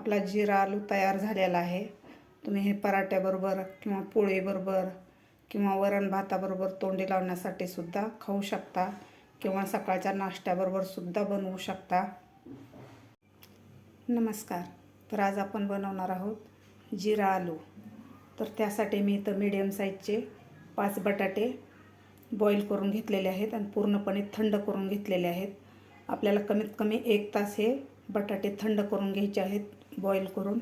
आपला जिरा आलू तयार झालेला आहे. तुम्ही हे पराठ्याबरोबर किंवा पोळीबरोबर किंवा वरण भाताबरोबर तोंडी लावण्यासाठी सुद्धा खाऊ शकता किंवा सकाळच्या नाश्त्याबरोबर सुद्धा बनवू शकता. नमस्कार. तर आज आपण बनवणार आहोत जिरा आलू. तर त्यासाठी मी इथं मीडियम साईजचे पाच बटाटे बॉईल करून घेतलेले आहेत आणि पूर्णपणे थंड करून घेतलेले आहेत. आपल्याला कमीत कमी एक तास हे बटाटे थंड करून घ्यायचे आहेत. बॉईल करून.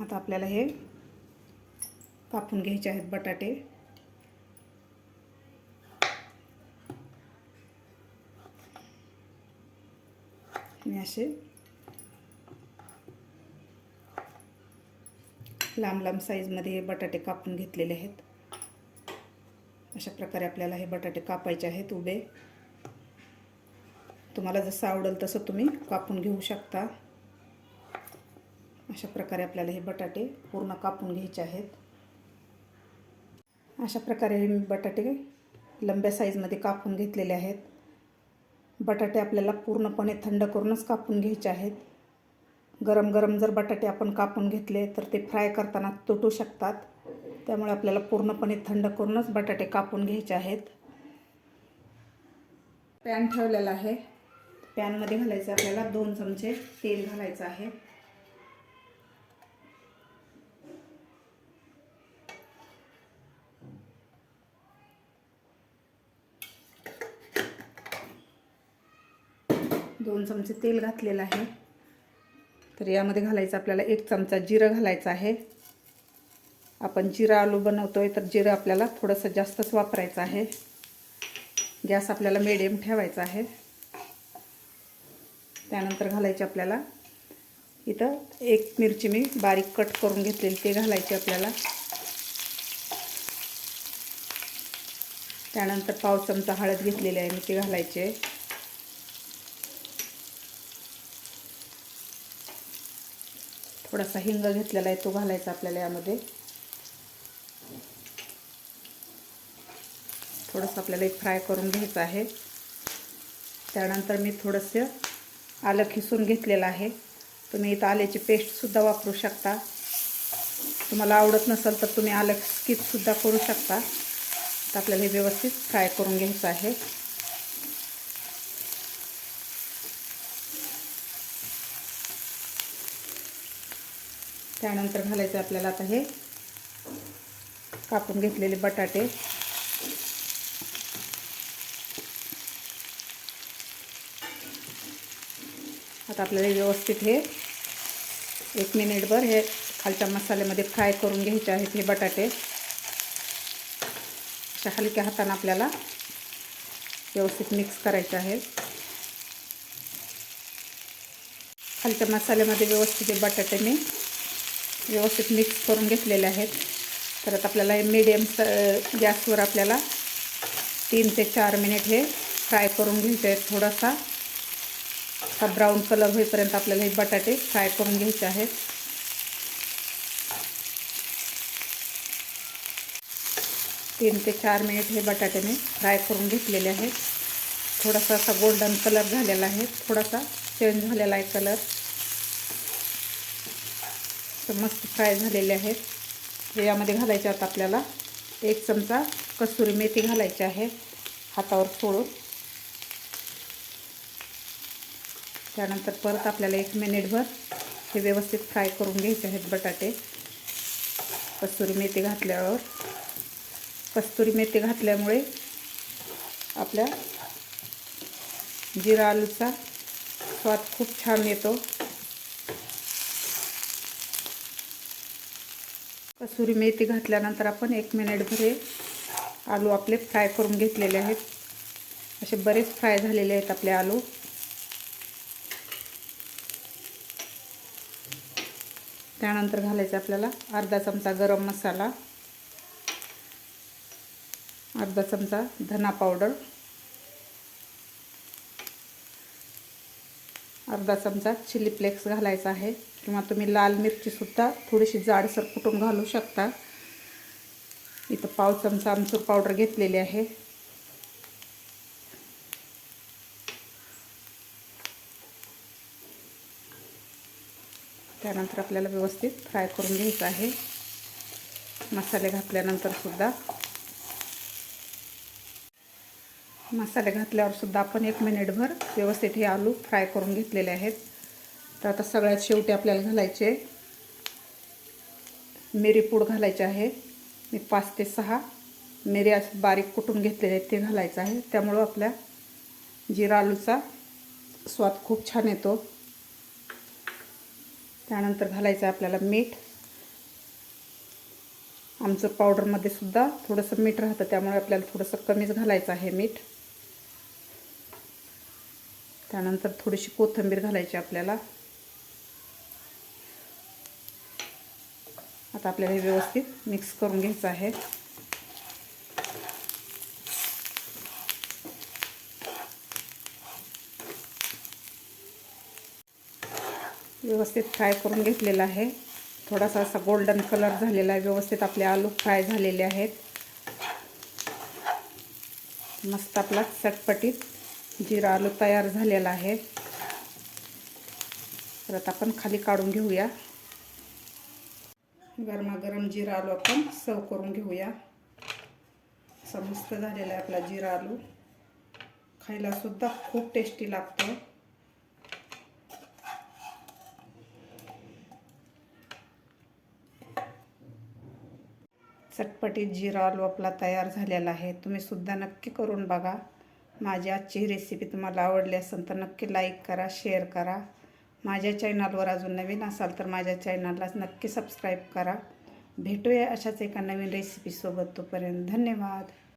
आता आपल्याला हे कापून घ्यायचे आहेत बटाटे. मी असे लांब लांब साईजमध्ये हे बटाटे कापून घेतलेले आहेत. अशा प्रकारे आपल्याला हे बटाटे कापायचे आहेत उभे. तुम्हाला जसं आवडेल तसं तुम्ही कापून घेऊ शकता. अशा प्रकारे आपल्याला हे बटाटे पूर्ण कापून घ्यायचे आहेत. अशा प्रकारे हे मी बटाटे लंब्या साईजमध्ये कापून घेतलेले आहेत. बटाटे आपल्याला पूर्णपणे थंड करूनच कापून घ्यायचे आहेत. गरम गरम जर बटाटे आपण कापून घेतले तर ते फ्राय करताना तुटू शकतात. त्यामुळे आपल्याला पूर्णपणे थंड करूनच बटाटे कापून घ्यायचे आहेत. पॅन ठेवलेला आहे. पॅनमध्ये घालायचं आपल्याला दोन चमचे तेल घालायचं आहे. दोन चमचे तेल घातलेलं आहे. तर यामध्ये घालायचं आपल्याला एक चमचा जिरं घालायचं आहे. आपण जिरा आलू बनवतो आहे तर जिरं आपल्याला थोडंसं जास्तच वापरायचं आहे. गॅस आपल्याला मिडियम ठेवायचा आहे. त्यानंतर घालायचे आपल्याला इथं एक मिरची मी बारीक कट करून घेतलेली ते घालायची आपल्याला. त्यानंतर पाव चमचा हळद घेतलेली आहे मी ते घालायचे. थोडासा हिंग घेतलेला आहे तो घालायचा आपल्याला यामध्ये. थोडंसं आपल्याला एक फ्राय करून घ्यायचं आहे. त्यानंतर मी थोडंसं आलं खिसून घेतलेलं आहे. तुम्ही इथं आल्याची पेस्टसुद्धा वापरू शकता. तुम्हाला आवडत नसेल तर तुम्ही आलं स्किपसुद्धा करू शकता. तर आपल्याला हे व्यवस्थित फ्राय करून घ्यायचं आहे. त्यानंतर घालायचं आपल्याला आता हे कापून घेतलेले बटाटे. आता आपल्याला व्यवस्थित हे एक मिनिटभर हे खालच्या मसाल्यामध्ये फ्राय करून घ्यायचे आहेत हे बटाटे. अशा हलक्या हाताने आपल्याला व्यवस्थित मिक्स करायचे आहेत. खालच्या मसाल्यामध्ये व्यवस्थित हे बटाटे मी व्यवस्थित मिक्स करून घेतलेले आहेत. तर आपल्याला हे मीडियम स गॅसवर आपल्याला तीन ते चार मिनिट हे फ्राय करून घ्यायचे आहेत थोडासा. हा ब्राऊन कलर होईपर्यंत आपल्याला हे बटाटे फ्राय करून घ्यायचे आहेत. तीन ते चार मिनिट हे बटाटे मी फ्राय करून घेतलेले आहेत. थोडासा असा गोल्डन कलर झालेला आहे. थोडासा चेंज झालेला आहे कलर तर मस्त फ्राय झालेले आहेत. यामध्ये घालायचे आता आपल्याला. एक चमचा कसुरी मेथी घालायची आहे हातावर सोडून. त्यानंतर परत आपल्याला एक मिनिटभर हे व्यवस्थित फ्राय करून घ्यायचे आहेत बटाटे. कस्तुरी मेथी घातल्यावर. कस्तुरी मेथी घातल्यामुळे आपल्या जिरा आलूचा स्वाद खूप छान येतो. कसुरी मेथी घातल्यानंतर आपण एक मिनिटभर हे आलू आपले फ्राय करून घेतलेले आहेत. असे बरेच फ्राय झालेले आहेत आपले आलू. त्यानंतर घालायचं आपल्याला अर्धा चमचा गरम मसाला अर्धा चमचा धना पावडर अर्धा चमचा चिली फ्लेक्स घालायचा आहे. किंवा तुम्ही लाल मिरचीसुद्धा थोडीशी जाडसर कुटून घालू शकता. इथं पाव चमचा आमचूर पावडर घेतलेली आहे. त्यानंतर आपल्याला व्यवस्थित फ्राय करून घ्यायचं आहे. मसाले घातल्यानंतरसुद्धा मसाले घातल्यावरसुद्धा आपण एक मिनिटभर व्यवस्थित हे आलू फ्राय करून घेतलेले आहेत. तर आता सगळ्यात शेवटी आपल्याला घालायचे मिरी पूड घालायचे आहे. मी पाच ते सहा मिरी असं बारीक कुटून घेतलेले आहेत ते घालायचं आहे. त्यामुळं आपल्या जिरा आलूचा स्वाद खूप छान येतो. त्यानंतर घालायचं आहे आपल्याला मीठ. आमचं पावडरमध्ये सुद्धा थोडंसं मीठ राहतं त्यामुळे आपल्याला थोडंसं कमीच घालायचं आहे मीठ. त्यानंतर थोडीशी कोथिंबीर घालायची आपल्याला. आता आपल्याला हे व्यवस्थित मिक्स करून घ्यायचं आहे. व्यवस्थित फ्राय करून घेतलेला आहे. थोडासा असा गोल्डन कलर झालेला आहे. व्यवस्थित आपले आलू फ्राय झालेले आहेत. मस्त आपला चटपटीत जिरा आलू तयार झालेला आहे. परत आपण खाली काढून घेऊया. गरमागरम जिरा आलू आपण सर्व करून घेऊया. असा मस्त झालेला आहे आपला जिरा आलू. खायला सुद्धा खूप टेस्टी लागतो चटपटीत जिरा आलू आपला तयार झालेला आहे. तुम्ही सुद्धा नक्की करून बघा. माझी आजची रेसिपी तुम्हाला आवडली असेल तर नक्की लाईक करा शेअर करा. माझ्या चॅनलवर अजून नवीन असाल तर माझ्या चॅनलला नक्की सबस्क्राईब करा. भेटूया अशाच एका नवीन रेसिपीसोबत तोपर्यंत धन्यवाद.